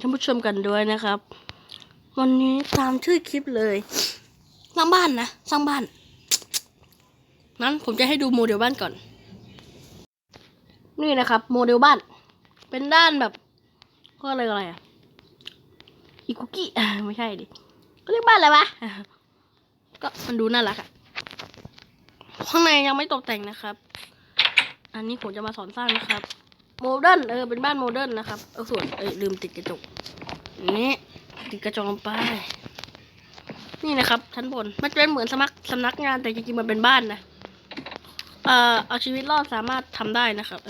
ท่านผู้ชมกันด้วยนะครับ วันนี้ตามชื่อคลิปเลยสร้างบ้านนะสร้างบ้าน นั้นผมจะให้ดูโมเดลบ้านก่อน นี่นะครับ โมเดลบ้าน เป็นด้านแบบก็อะไรอะไรอะอีคุกกี้ไม่ใช่ดิก็เรียกบ้านอะไรวะก็มันดูน่ารักอะข้างในยังไม่ตกแต่งนะครับ อันนี้ผมจะมาสอนสร้างนะครับ โมเดิร์นเออเป็นบ้านโมเดิร์นนะครับเอาส่วนเอ้ยลืมติดกระจกนี่ติดกระจกลงไป นี่นะครับชั้นบนมันเป็นเหมือนสมัครสำนักงานแต่จริงๆมันเป็นบ้านนะเอ่อเอาชีวิตรอดสามารถทำได้นะครับ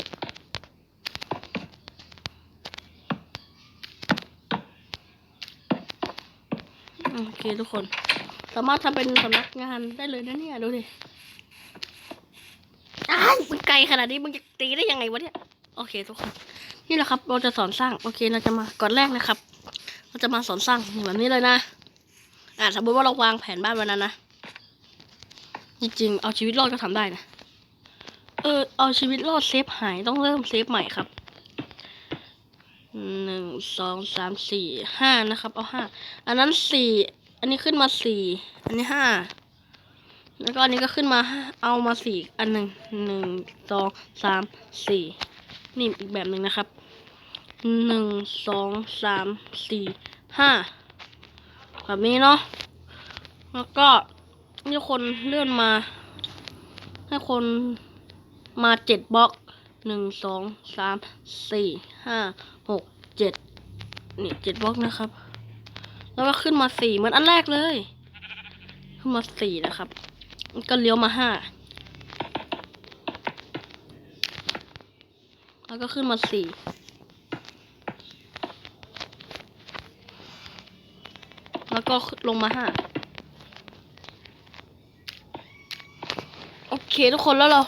โอเคทุกคน สามารถทำเป็นสำนักงานได้เลยนะเนี่ยดูดิอ้าวมึงไกลขนาดนี้มึงจะตีได้ยังไงวะเนี่ย โอเคทุกคนนี่แหละครับ เราจะสอนสร้างโอเคเราจะมาก่อนแรกนะครับ เราจะมาสอนสร้างแบบนี้เลยนะ อ่าสมมติว่าเราวางแผนบ้านวันนั้นนะจริงๆเอาชีวิตรอดก็ทำได้นะเออเอาชีวิตรอดเซฟหายต้องเริ่มเซฟใหม่ครับหนึ่งสองสามสี่ห้านะครับ เอาห้าอันนั้นสี่อันนี้ขึ้นมาสี่อันนี้ห้าแล้วก็อันนี้ก็ขึ้นมาเอามาสี่อันหนึ่งหนึ่งสองสามสี่ นี่อีกแบบหนึ่งนะครับหนึ่งสองสามสี่ห้าแบบนี้เนาะแล้วก็ให้คนเลื่อนมา ให้คนมาเจ็ดบล็อกหนึ่งสองสามสี่ห้าหกเจ็ดนี่เจ็ดบล็อกนะครับ แล้วก็ขึ้นมาสี่เหมือนอันแรกเลย ขึ้นมาสี่นะครับ ก็เลี้ยวมาห้า แล้วก็ขึ้นมาสี่แล้วก็ลงมาห้าโอเคทุกคนแล้วเรา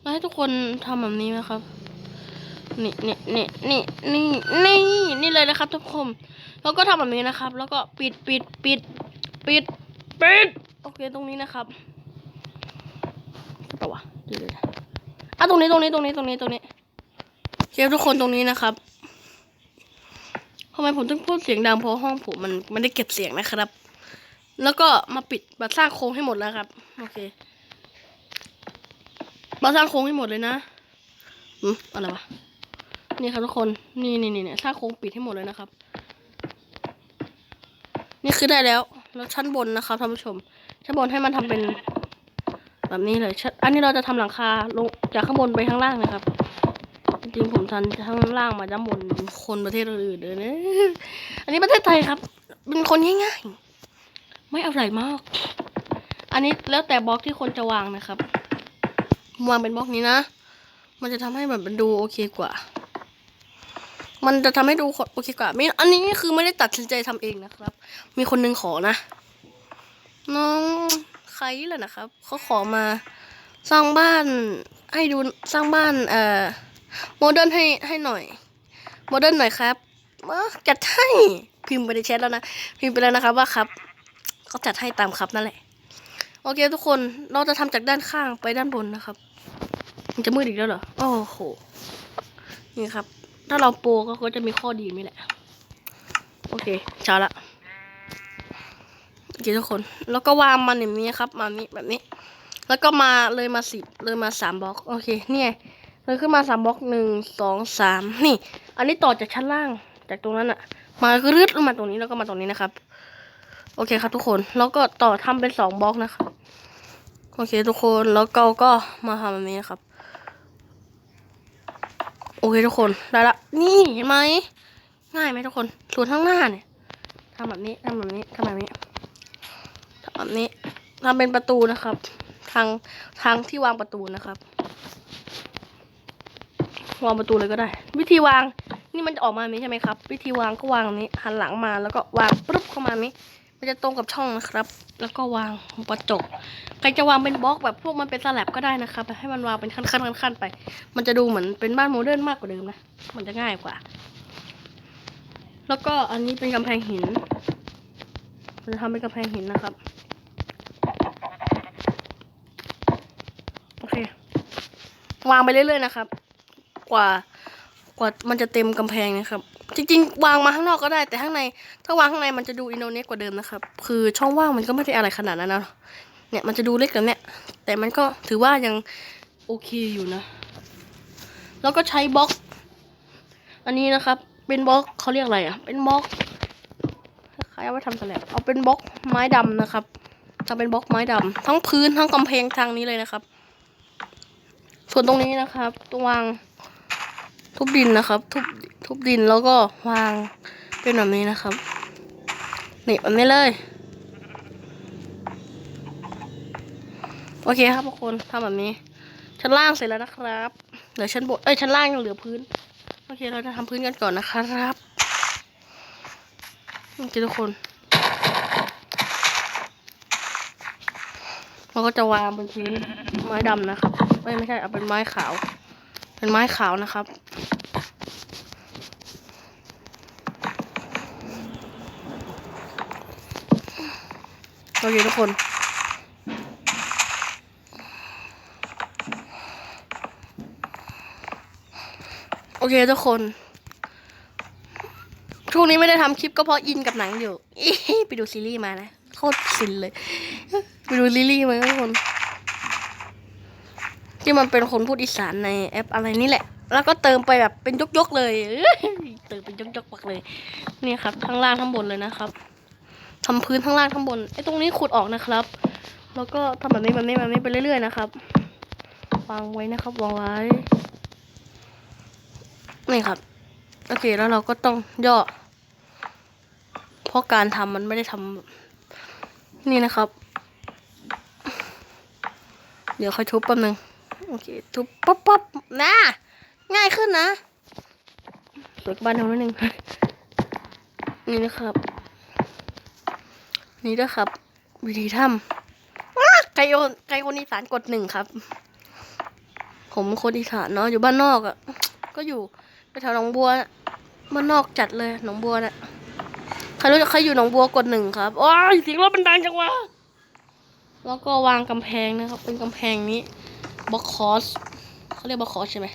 เราให้ทุกคนทำแบบนี้ไหมครับนี่นี่นี่นี่นี่นี่นี่เลยนะครับทุกคนแล้วก็ทำแบบนี้นะครับ แล้วก็ปิดปิดปิดปิดปิดโอเคตรงนี้นะครับต่อวะดีเลยอะตรงนี้ตรงนี้ตรงนี้ตรงนี้ตรงนี้ เชฟทุกคนตรงนี้นะครับทำไมผมต้องพูดเสียงดังเพราะห้องผมมันไมันได้เก็บเสียงนะครับ แล้วก็มาปิดมาสร้างโครงให้หมดแล้วครับ โอเคมาสร้างโครงให้หมดเลยนะอืมอะไรวะ นี่ครับทุกคน นี่นี่นี่เนี่ยสร้างโครงปิดให้หมดเลยนะครับ นี่คือได้แล้ว แล้วชั้นบนนะครับท่านผู้ชม ชั้นบนให้มันทำเป็น แบบนี้เลย อันนี้เราจะทำหลังคาลงจากข้างบนไปข้างล่างนะครับ จริงผมทันข้งล่างมาด้านบนคนประเทศอื่นเลยนะ อันนี้ประเทศไทยครับ เป็นคนง่ายๆ ไม่อะไรมาก อันนี้แล้วแต่บล็อกที่คนจะวางนะครับ วางเป็นบล็อกนี้นะ มันจะทำให้แบบมันดูโอเคกว่า มันจะทำให้ดูโอเคกว่าไม่อันนี้คือไม่ได้ตัดสินใจทำเองนะครับ มีคนนึงขอนะ น้องใครแหละนะครับเขาขอมาสร้างบ้านให้ดูสร้างบ้านเอ่อ โมเดิร์นให้ให้หน่อย โมเดิร์นหน่อยครับมาจัดให้พิมพ์ไปในแชทแล้วนะ พิมพ์ไปแล้วนะครับว่าครับเขาจัดให้ตามครับนั่นแหละ โอเคทุกคนเราจะทำจากด้านข้างไปด้านบนนะครับ มันจะมืดอีกแล้วเหรอ โอ้โห นี่ครับ ถ้าเราโปรก็จะมีข้อดีนี่แหละ โอเคเช้าละโอเคทุกคน แล้วก็วางมันอย่างนี้ครับมานี้แบบนี้ แล้วก็มาเลยมาสิบเลยมาสามบล็อก โอเค เนี่ย เลยขึ้นมาสามบล็อกหนึ่งสองสามนี่ อันนี้ต่อจากชั้นล่างจากตรงนั้นอะมาก็รืดลงมาตรงนี้แล้วก็มาตรงนี้นะครับ โอเคครับทุกคนแล้วก็ต่อทำเป็นสองบล็อกนะครับโอเคทุกคนแล้วก็ก็มาทำแบบนี้นะครับ โอเคทุกคนได้ละนี่เห็นไหมง่ายไหมทุกคนส่วนข้างหน้าเนี่ยทำแบบนี้ทำแบบนี้ทำแบบนี้ทำแบบนี้ทำเป็นประตูนะครับ ทางทางที่วางประตูนะครับ วางประตูเลยก็ได้ วิธีวางนี่มันจะออกมาแบบนี้ใช่ไหมครับ วิธีวางก็วางแบบนี้หันหลังมาแล้วก็วางปุ๊บเข้ามาแบบนี้ มันจะตรงกับช่องนะครับ แล้วก็วางกระจกใครจะวางเป็นบล็อกแบบพวกมันเป็นสลับก็ได้นะครับให้มันวางเป็นขั้นๆขั้นๆไป มันจะดูเหมือนเป็นบ้านโมเดิร์นมากกว่าเดิมนะมันจะง่ายกว่า แล้วก็อันนี้เป็นกำแพงหินเราจะทำเป็นกำแพงหินนะครับโอเควางไปเรื่อยๆนะครับ กว่ากว่ามันจะเต็มกำแพงนะครับ จริง ๆ วางมาข้างนอกก็ได้แต่ข้างใน ถ้าวางข้างในมันจะดูอินโดเนสกว่าเดิมนะครับ คือช่องว่างมันก็ไม่ได้อะไรขนาดนั้นนะเนี่ยมันจะดูเล็กแล้วเนี่ยแต่มันก็ถือว่ายังโอเคอยู่นะ แล้วก็ใช้บล็อก อันนี้นะครับ เป็นบล็อกเขาเรียกอะไรอะ เป็นบล็อกคล้ายๆเอาไว้ทำสแลบเอาเป็นบล็อกไม้ดำนะครับทำเป็นบล็อกไม้ดำทั้งพื้นทั้งกำแพงทางนี้เลยนะครับ ส่วนตรงนี้นะครับตรงวาง ทุบดินนะครับ ทุบทุบดินแล้วก็วางเป็นแบบนี้นะครับนี่แบบนี้เลย โอเคครับทุกคนทำแบบนี้ ชั้นล่างเสร็จแล้วนะครับเหลือชั้นบนเอ้ยชั้นล่างยังเหลือพื้นโอเคเราจะทำพื้นกันก่อนนะครับโอเคทุกคนเราก็จะวางบนพื้นไม้ดำนะครับไม่ไม่ใช่เอาเป็นไม้ขาว เป็นไม้ขาวนะครับ โอเคทุกคน โอเคทุกคน ช่วงนี้ไม่ได้ทำคลิปก็เพราะอินกับหนังอยู่ ไปดูซีรีส์มานะ โคตรฟินเลย ไปดูซีรีส์มาทุกคน ที่มันเป็นคนพูดอีสานในแอปอะไรนี่แหละ แล้วก็เติมไปแบบเป็นยกๆเลยเติมเป็นยกๆปักเลย นี่ครับทั้งล่างทั้งบนเลยนะครับทำพื้นทั้งล่างทั้งบนไอ้ตรงนี้ขุดออกนะครับ แล้วก็ทำแบบนี้แบบนี้แบบนี้ไปเรื่อยๆนะครับ วางไว้นะครับวางไว้นี่ครับโอเคแล้วเราก็ต้องย่อ เพราะการทำมันไม่ได้ทำนี่นะครับ เดี๋ยวค่อยทุบแป๊บนึง โอเค ทุบป๊อปป๊อปนะ ง่ายขึ้นนะสวยกว่าบ้านเรานิดนึงนี่นะครับ นี่นะครับ วิธีทำไก่โอนไก่คนอีสานกดหนึ่งครับ ผมคนอีสานเนาะอยู่บ้านนอกอะ่ะ ก็อยู่ไปแถวหนองบัวนะบ้านนอกจัดเลยหนองบัวน่ะใครรู้จักใครอยู่หนองบัวกดหนึ่งครับว้ายเสียงรถมันดังจังวะแล้วก็วางกำแพงนะครับ เป็นกำแพงนี้ บล็อกคอสเขาเรียกบล็อกคอสใช่ไหม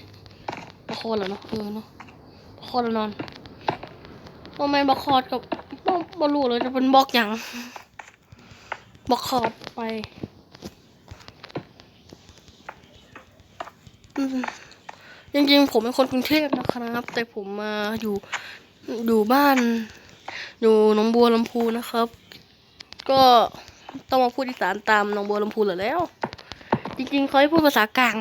บล็อกคอสเหรอเนาะเออเนาะบล็อกคอสแล้วนอนว่าแมนบล็อกคอสกับบ่บ่รู้เลยจะเป็นบล็อกอย่างบล็อกคอสไปจริงๆผมเป็นคนกรุงเทพนะครับ แต่ผมมาอยู่อยู่บ้าน อยู่หนองบัวลำพูนะครับ ก็ต้องมาพูดอีสานตามหนองบัวลำพูเหรอแล้ว จริงๆเขาให้พูดภาษากลาง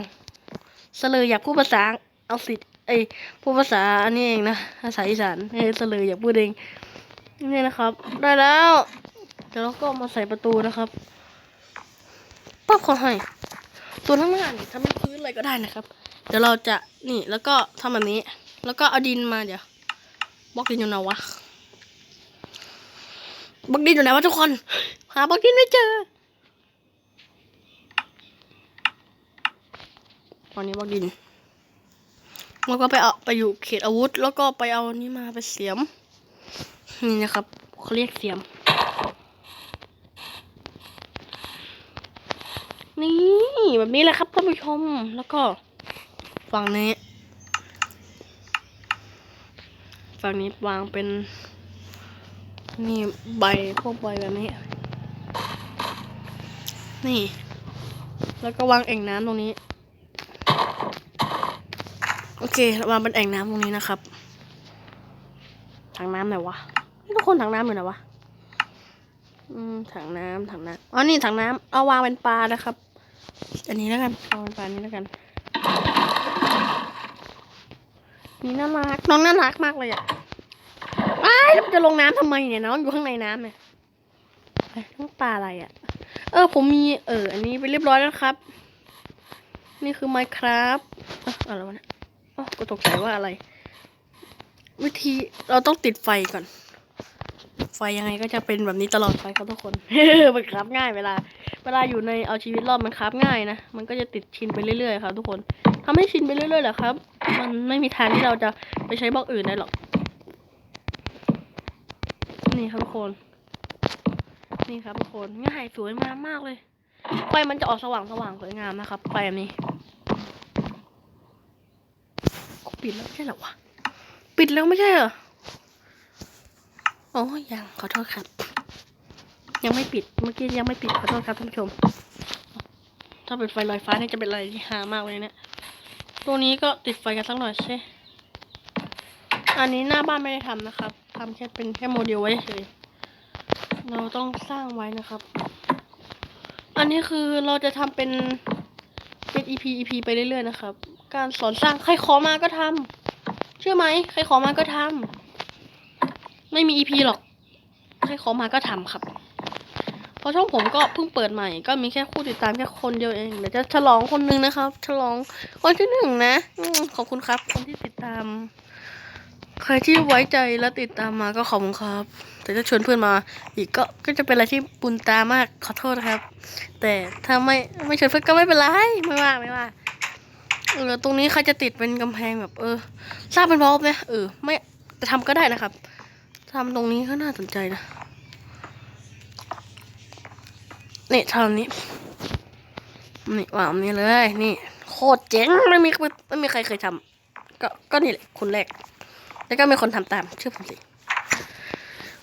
เสลยอยากพูดภาษาเอาสิเอ้พูดภาษาอันนี้เองนะภาษาอีสานเอ้ยเลยอยากพูดเองนี่นะครับ ได้แล้วเดี๋ยวเราก็มาใส่ประตูนะครับปั๊บขาให้ส่วนข้างหน้านี่ทำเป็นพื้นอะไรก็ได้นะครับ เดี๋ยวเราจะนี่แล้วก็ทำแบบนี้ แล้วก็เอาดินมาเดี๋ยวบล็อกดินอยู่ไหนวะบล็อกดินอยู่ไหนวะทุกคน หาบล็อกดินไม่เจอ อนนี้บล็อกดิน แล้วก็ไปเอาไปอยู่เขตอาวุธ แล้วก็ไปเอานี่มาไปเสียม นี่นะครับเขาเรียกเสียม นี่แบบนี้แหละครับท่านผู้ชม แล้วก็ฝั่งนี้ฝั่งนี้วางเป็น นี่ใบพวกใบแบบนี้ นี่ แล้วก็วางแอ่งน้ำตรงนี้ โอเควางเป็นแอ่งน้ำตรงนี้นะครับ ถังน้ำไหนวะทุกคนถังน้ำอยู่ไหนวะอืมถังน้ำถังน้ำอ๋อนี่ถังน้ำเอาวางเป็นปลานะครับ อันนี้แล้วกันเอาเป็นปลานี้แล้วกัน นี่น่ารักน้องน่ารักมากเลยอะอ้ายแล้วจะลงน้ำทำไมเนี่ยน้องอยู่ข้างในน้ำเนี่ยเอ้ยน้องปลาอะไรอะ เออ ผมมีเออ อันนี้ไปเรียบร้อยแล้วครับ นี่คือ Minecraft เอ้าอะไรวะเนี่ย อ๋อก็ตกใจว่าอะไร วิธีเราต้องติดไฟก่อน ไฟยังไงก็จะเป็นแบบนี้ตลอดไปครับทุกคนมันคราฟง่ายเวลา เวลาอยู่ในเอาชีวิตรอดมันคราฟง่ายนะ มันก็จะติดชินไปเรื่อยๆครับทุกคนทำให้ชินไปเรื่อยๆแหละครับ มันไม่มีทางที่เราจะไปใช้บล็อกอื่นได้หรอก นี่ครับทุกคน นี่ครับทุกคน ง่ายสวยงามมากเลย ไฟมันจะออกสว่างสว่างสวยงามนะครับไฟแบบนี้ ปิดแล้วไม่ใช่หรอวะ ปิดแล้วไม่ใช่เหรอ โอ๋อยังขอโทษครับ ยังไม่ปิด เมื่อกี้ยังไม่ปิดขอโทษครับท่านผู้ชม ถ้าเป็นไฟลอยฟ้านี่จะเป็นอะไรที่ฮามากเลยเนี่ยตัวนี้ก็ติดไฟกันสักหน่อยใช่ อันนี้หน้าบ้านไม่ได้ทำนะครับทำแค่เป็นแค่โมเดลไว้เฉย เราต้องสร้างไว้นะครับ อันนี้คือเราจะทำเป็นเป็น EP EP ไปเรื่อยๆนะครับ การสอนสร้างใครขอมาก็ทำเชื่อไหมใครขอมาก็ทำไม่มี EP หรอก ใครขอมาก็ทำครับ เพราะช่องผมก็เพิ่งเปิดใหม่ ก็มีแค่คู่ติดตามแค่คนเดียวเองเดี๋ยวจะฉลองคนหนึงนะครับ ฉลองคนที่หนึ่งนะอขอบคุณครับ คนที่ติดตาม ใครที่ไว้ใจและติดตามมาก็ขอบคุณครับ แต่ถ้าชวนเพื่อนมา อีกก็ก็จะเป็นอะไรที่บุญตามากขอโทษนะครับ แต่ถ้าไม่ไม่ชวนเพื่อนก็ไม่เป็นไรไม่ว่าไม่ว่า เออตรงนี้ใครจะติดเป็นกำแพงแบบ เออสร้างเป็นบล็อกไหมเออ ไม่จะทำก็ได้นะครับทำตรงนี้ก็น่าสนใจนะนี่ทำนี้นี่วางนี้เลย นี่ โคตรเจ๋งไม่มีไม่มีใครเคยทำก็ก็นี่แหละคนแรก แล้วก็มีคนทำตามเชื่อผมสิ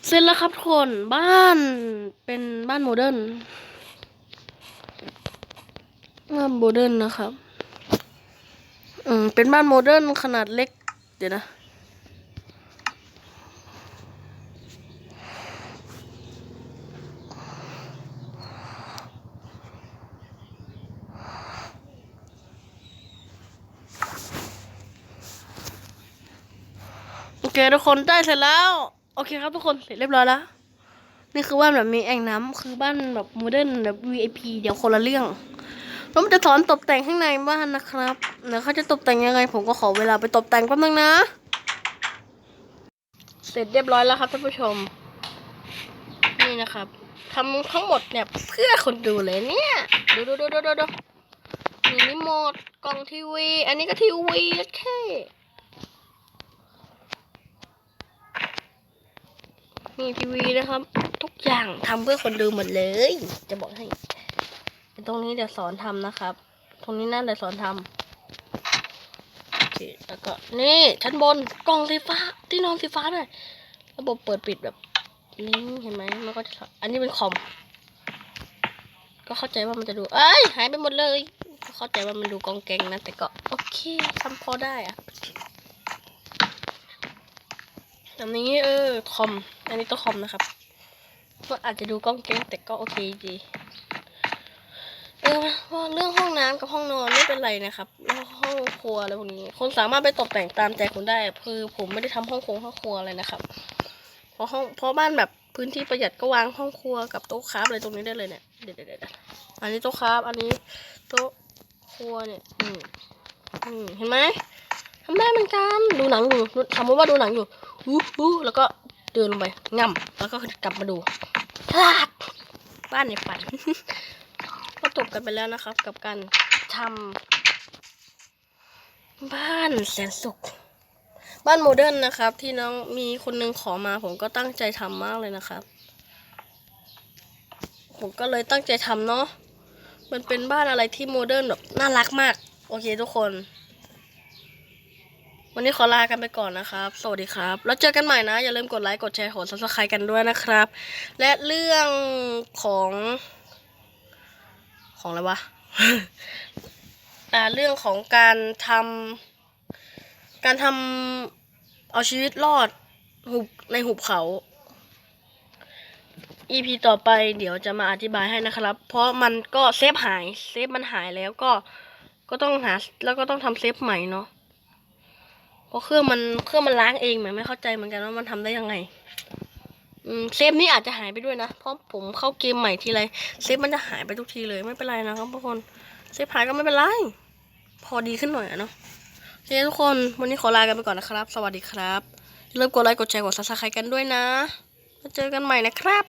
เสร็จแล้วครับทุกคนบ้านเป็นบ้านโมเดิร์นบ้านโมเดิร์นนะครับ อืม เป็นบ้านโมเดิร์นขนาดเล็ก เดี๋ยวนะ โอเค ทุกคนได้เสร็จแล้ว โอเคครับทุกคน เสร็จเรียบร้อยแล้ว นี่คือบ้านแบบมีแอ่งน้ำคือบ้านแบบโมเดิร์นแบบ VIP เดี๋ยวคนละเรื่อง แล้วมันจะสอนตกแต่งข้างในบ้านนะครับเดี๋ยวเขาจะตกแต่งยังไง ผมก็ขอเวลาไปตกแต่งแป๊บนึงนะ เสร็จเรียบร้อยแล้วครับท่านผู้ชม นี่นะครับทำทั้งหมดเนี่ยเพื่อคนดูเลยเนี่ย ดูดูดูดูดูดูมีรีโมทกล่องทีวี อันนี้ก็ทีวีโอเคมีทีวีนะครับ ทุกอย่างทำเพื่อคนดูหมดเลย จะบอกให้ ตรงนี้เดี๋ยวสอนทำนะครับ ตรงนี้น่าจะสอนทำโอเคแล้วก็นี่ชั้นบนกล่องสีฟ้าที่นอนสีฟ้าด้วยระบบเปิดปิดแบบนี้เห็นไหมมันก็จะสอนอันนี้เป็นคอม ก็เข้าใจว่ามันจะดู เอ้ยหายไปหมดเลยก็เข้าใจว่ามันดูกองแกงนะ แต่ก็โอเคทำพอได้อะอันนี้เออคอม อันนี้ตัวคอมนะครับก็อาจจะดูกล้องเก้งแต่ก็โอเคดี เออว่าเรื่องห้องน้ำกับห้องนอนไม่เป็นไรนะครับแล้วห้องครัวอะไรพวกนี้ คนสามารถไปตกแต่งตามใจคุณได้ คือผมไม่ได้ทำห้องครัวห้องครัวอะไรนะครับ เพราะห้องเพราะบ้านแบบพื้นที่ประหยัดก็วางห้องครัวกับโต๊ะคราฟอะไรตรงนี้ได้เลยเนี่ยเดี๋ยวเดี๋ยวเดี๋ยวอันนี้โต๊ะคราฟอันนี้โต๊ะครัวเนี่ยอืมอืมเห็นไหมทำได้เหมือนกันดูหนังอยู่สมมติว่าดูหนังอยู่ฮู้ฮู้แล้วก็เดินลงไปง่ำแล้วก็กลับมาดูพลาดบ้านในฝัน จบกันไปแล้วนะครับ กับการทำบ้านแสนสุข บ้านโมเดิร์นนะครับ ที่น้องมีคนนึงขอมา ผมก็ตั้งใจทำมากเลยนะครับ ผมก็เลยตั้งใจทำเนาะมันเป็นบ้านอะไรที่โมเดิร์นแบบน่ารักมาก โอเคทุกคน วันนี้ขอลากันไปก่อนนะครับ สวัสดีครับ แล้วเจอกันใหม่นะ อย่าลืมกดไลค์ กดแชร์กด subscribe กันด้วยนะครับ และเรื่องของ ของอะไรวะอ่าเรื่องของการทำการทำเอาชีวิตรอดหุบในหุบเขา EP ต่อไปเดี๋ยวจะมาอธิบายให้นะครับ เพราะมันก็เซฟหาย เซฟมันหายแล้วก็ก็ต้องหาแล้วก็ต้องทำเซฟใหม่เนาะเพราะเครื่องมันเครื่องมันล้างเองเหมือนไม่เข้าใจเหมือนกันว่ามันทำได้ยังไง เซฟนี้อาจจะหายไปด้วยนะ เพราะผมเข้าเกมใหม่ทีไรเซฟมันจะหายไปทุกทีเลยไม่เป็นไรนะครับทุกคนเซฟหายก็ไม่เป็นไร พอดีขึ้นหน่อยอะเนาะโอเคทุกคนวันนี้ขอลากันไปก่อนนะครับ สวัสดีครับอย่าลืมกดไลค์กดแชร์กดซับสไครต์กันด้วยนะแล้วเจอกันใหม่นะครับ